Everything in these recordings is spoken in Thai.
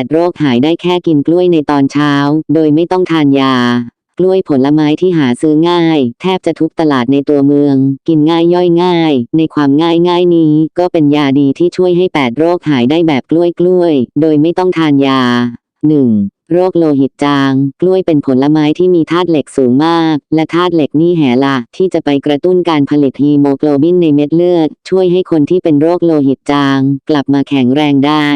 8 โรคหายได้แค่กินกล้วยในตอนเช้า โดยไม่ต้องทานยา กล้วยผลไม้ที่หาซื้อง่าย แทบจะทุกตลาดในตัวเมือง กินง่ายย่อยง่าย ในความง่ายง่ายนี้ ก็เป็นยาดีที่ช่วยให้ 8 โรคหายได้แบบกล้วยกล้วย โดยไม่ต้องทานยา 1. โรคโลหิตจาง กล้วยเป็นผลไม้ที่มีธาตุเหล็กสูงมาก และธาตุเหล็กนี่แหละที่จะไปกระตุ้นการผลิตฮีโมโกลบินในเม็ดเลือด ช่วยให้คนที่เป็นโรคโลหิตจาง กลับมาแข็งแรงได้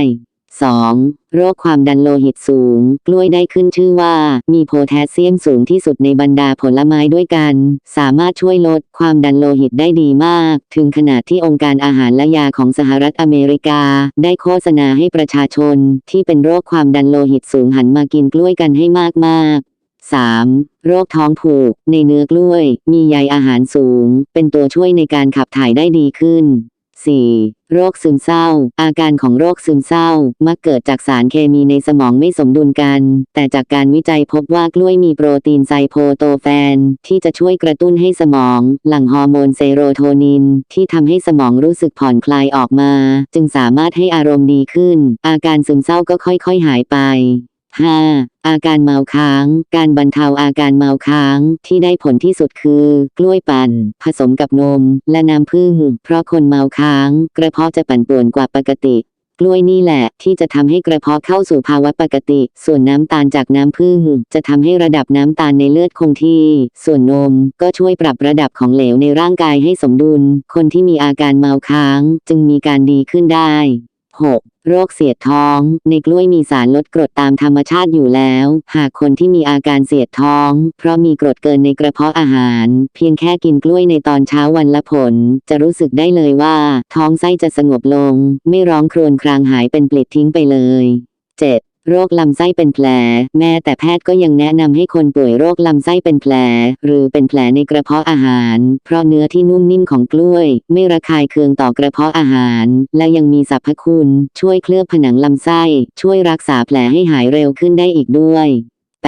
2. โรคความดันโลหิตสูง กล้วยได้ขึ้นชื่อว่า มีโพแทสเซียมสูงที่สุดในบรรดาผลไม้ด้วยกัน สามารถช่วยลดความดันโลหิตได้ดีมาก ถึงขนาดที่องค์การอาหารและยาของสหรัฐอเมริกา ได้โฆษณาให้ประชาชน ที่เป็นโรคความดันโลหิตสูงหันมากินกล้วยกันให้มากๆ 3. โรคท้องผูก ในเนื้อกล้วย มีใยอาหารสูง เป็นตัวช่วยในการขับถ่ายได้ดีขึ้น 4. โรคซึมเศร้า อาการของโรคซึมเศร้า มักเกิดจากสารเคมีในสมองไม่สมดุลกัน แต่จากการวิจัยพบว่ากล้วยมีโปรตีนไซโพโตแฟน ที่จะช่วยกระตุ้นให้สมอง หลั่งฮอร์โมนเซโรโทนิน ที่ทำให้สมองรู้สึกผ่อนคลายออกมา จึงสามารถให้อารมณ์ดีขึ้น อาการซึมเศร้าก็ค่อยๆหายไป 5. อาการเมาค้าง การบรรเทาอาการเมาค้างที่ได้ผลที่สุดคือ กล้วยปั่น ผสมกับนม และน้ำผึ้ง เพราะคนเมาค้าง กระเพาะจะปั่นป่วนกว่าปกติ กล้วยนี่แหละที่จะทำให้กระเพาะเข้าสู่ภาวะปกติ ส่วนน้ำตาลจากน้ำผึ้งจะทำให้ระดับน้ำตาลในเลือดคงที่ ส่วนนมก็ช่วยปรับระดับของเหลวในร่างกายให้สมดุล คนที่มีอาการเมาค้าง จึงมีการดีขึ้นได้ 6. โรคเสียดท้อง ในกล้วยมีสารลดกรดตามธรรมชาติอยู่แล้ว หากคนที่มีอาการเสียดท้อง เพราะมีกรดเกินในกระเพาะอาหาร เพียงแค่กินกล้วยในตอนเช้าวันละผล จะรู้สึกได้เลยว่า ท้องไส้จะสงบลง ไม่ร้องครวญครางหายเป็นปลิดทิ้งไปเลย 7. โรคลำไส้เป็นแผล แม้แต่แพทย์ก็ยังแนะนำให้คนป่วยโรคลำไส้เป็นแผล หรือเป็นแผลในกระเพาะอาหาร เพราะเนื้อที่นุ่มนิ่มของกล้วย ไม่ระคายเคืองต่อกระเพาะอาหาร และยังมีสรรพคุณ ช่วยเคลือบผนังลำไส้ ช่วยรักษาแผลให้หายเร็วขึ้นได้อีกด้วย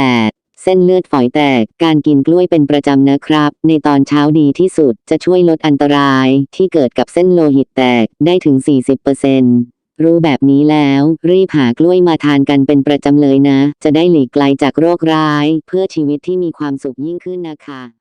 8. เส้นเลือดฝอยแตก การกินกล้วยเป็นประจำนะครับ ในตอนเช้าดีที่สุดจะช่วยลดอันตรายที่เกิดกับเส้นโลหิตแตกได้ถึง 40% รู้แบบนี้แล้ว รีบหากล้วยมาทานกันเป็นประจำเลยนะ จะได้หลีกไกลจากโรคร้าย เพื่อชีวิตที่มีความสุขยิ่งขึ้นนะคะ